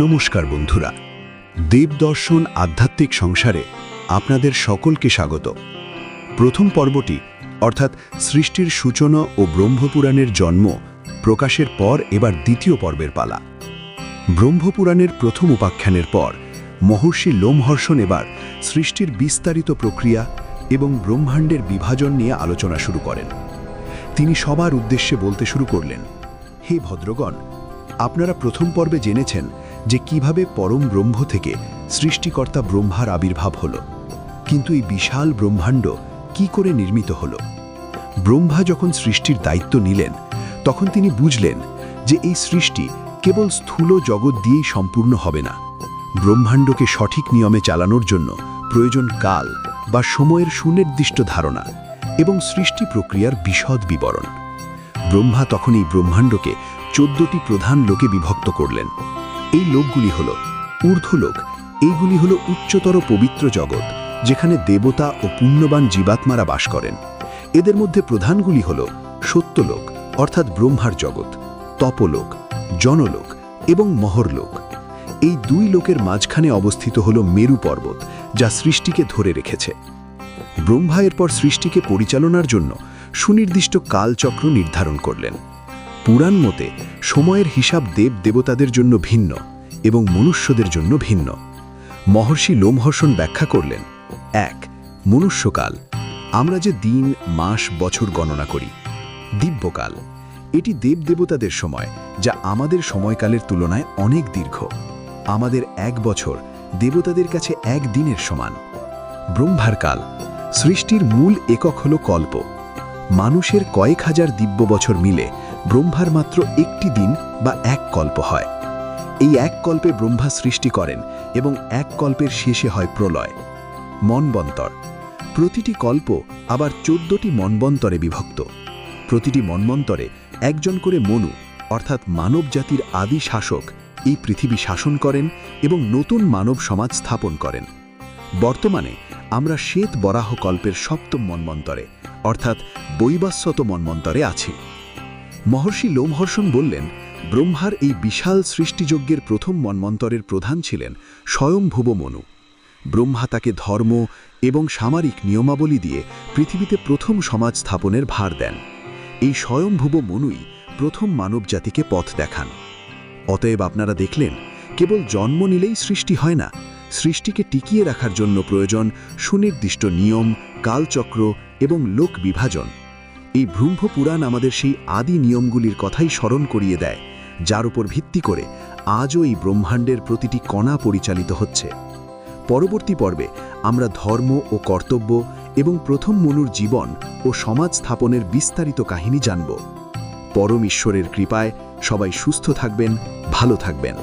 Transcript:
নমস্কার বন্ধুরা। দেবদর্শন আধ্যাত্মিক সংসারে আপনাদের সকলকে স্বাগত। প্রথম পর্বটি, অর্থাৎ সৃষ্টির সূচনা ও ব্রহ্মপুরাণের জন্ম, প্রকাশের পর এবার দ্বিতীয় পর্বের পালা। ব্রহ্মপুরাণের প্রথম উপাখ্যানের পর, মহর্ষি লোমহর্ষণ এবার সৃষ্টির বিস্তারিত প্রক্রিয়া এবং ব্রহ্মাণ্ডের বিভাজন নিয়ে আলোচনা শুরু করেন। তিনি সবার উদ্দেশ্যে বলতে শুরু করলেন, হে ভদ্রগণ আপনারা প্রথম পর্বে জেনেছেন যে কীভাবে পরম ব্রহ্ম থেকে সৃষ্টিকর্তা ব্রহ্মার আবির্ভাব হল। কিন্তু এই বিশাল ব্রহ্মাণ্ড কি করে নির্মিত হল? ব্রহ্মা যখন সৃষ্টির দায়িত্ব নিলেন, তখন তিনি বুঝলেন যে এই সৃষ্টি কেবল স্থূল জগৎ দিয়েই সম্পূর্ণ হবে না। ব্রহ্মাণ্ডকে সঠিক নিয়মে চালানোর জন্য প্রয়োজন কাল বা সময়ের সুনির্দিষ্ট ধারণা এবং সৃষ্টি প্রক্রিয়ার বিশদ বিবরণ। ব্রহ্মা তখন এই ব্রহ্মাণ্ডকে চোদ্দটি প্রধান লোকে বিভক্ত করলেন। এই লোকগুলি হল ঊর্ধ্বলোক এইগুলি হল উচ্চতর পবিত্র জগৎ, যেখানে দেবতা ও পুণ্যবান জীবাত্মারা বাস করেন। এদের মধ্যে প্রধানগুলি হল সত্যলোক, অর্থাৎ ব্রহ্মার জগৎ, তপলোক, জনলোক এবং মহরলোক। এই দুই লোকের মাঝখানে অবস্থিত হল মেরু পর্বত, যা সৃষ্টিকে ধরে রেখেছে। ব্রহ্মা এরপর সৃষ্টিকে পরিচালনার জন্য সুনির্দিষ্ট কালচক্র নির্ধারণ করলেন। পুরাণ মতে সময়ের হিসাব দেব দেবতাদের জন্য ভিন্ন এবং মনুষ্যদের জন্য ভিন্ন। মহর্ষি লোমহর্ষণ ব্যাখ্যা করলেন, এক, মনুষ্যকাল। আমরা যে দিন, মাস, বছর গণনা করি, দিব্যকাল। এটি দেব দেবতাদের সময়, যা আমাদের সময়কালের তুলনায় অনেক দীর্ঘ। আমাদের এক বছর, দেবতাদের কাছে এক দিনের সমান। ব্রহ্মার কাল, সৃষ্টির মূল একক হল কল্প। মানুষের কয়েক হাজার দিব্য বছর মিলে ব্রহ্মার মাত্র একটি দিন বা এক কল্প হয়। এই এক কল্পে ব্রহ্মা সৃষ্টি করেন এবং এক কল্পের শেষে হয় প্রলয়, মনবন্তর। প্রতিটি কল্প আবার চোদ্দটি মনবন্তরে বিভক্ত। প্রতিটি মন্বন্তরে একজন করে মনু, অর্থাৎ মানব জাতির আদি শাসক, এই পৃথিবী শাসন করেন এবং নতুন মানব সমাজ স্থাপন করেন। বর্তমানে আমরা শ্বেত বরাহ কল্পের সপ্তম মন্বন্তরে, অর্থাৎ বৈবাস্বত মন্বন্তরে আছি। মহর্ষি লোমহর্ষণ বললেন, ব্রহ্মার এই বিশাল সৃষ্টিযজ্ঞের প্রথম মন্বন্তরের প্রধান ছিলেন স্বয়ংভুব মনু ব্রহ্মা তাকে ধর্ম এবং সামরিক নিয়মাবলী দিয়ে পৃথিবীতে প্রথম সমাজ স্থাপনের ভার দেন। এই স্বয়ংভুব মনুই প্রথম মানব জাতিকে পথ দেখান। অতএব আপনারা দেখলেন, কেবল জন্ম নিলেই সৃষ্টি হয় না। সৃষ্টিকে টিকিয়ে রাখার জন্য প্রয়োজন সুনির্দিষ্ট নিয়ম, কালচক্র এবং লোক বিভাজন। এই ব্রহ্ম পুরাণ আমাদের সেই আদি নিয়মগুলির কথাই স্মরণ করিয়ে দেয়, যার উপর ভিত্তি করে আজও এই ব্রহ্মাণ্ডের প্রতিটি কণা পরিচালিত হচ্ছে। পরবর্তী পর্বে আমরা ধর্ম ও কর্তব্য এবং প্রথম মনুর জীবন ও সমাজ স্থাপনের বিস্তারিত কাহিনী জানব। পরম ঈশ্বরের কৃপায় সবাই সুস্থ থাকবেন, ভালো থাকবেন।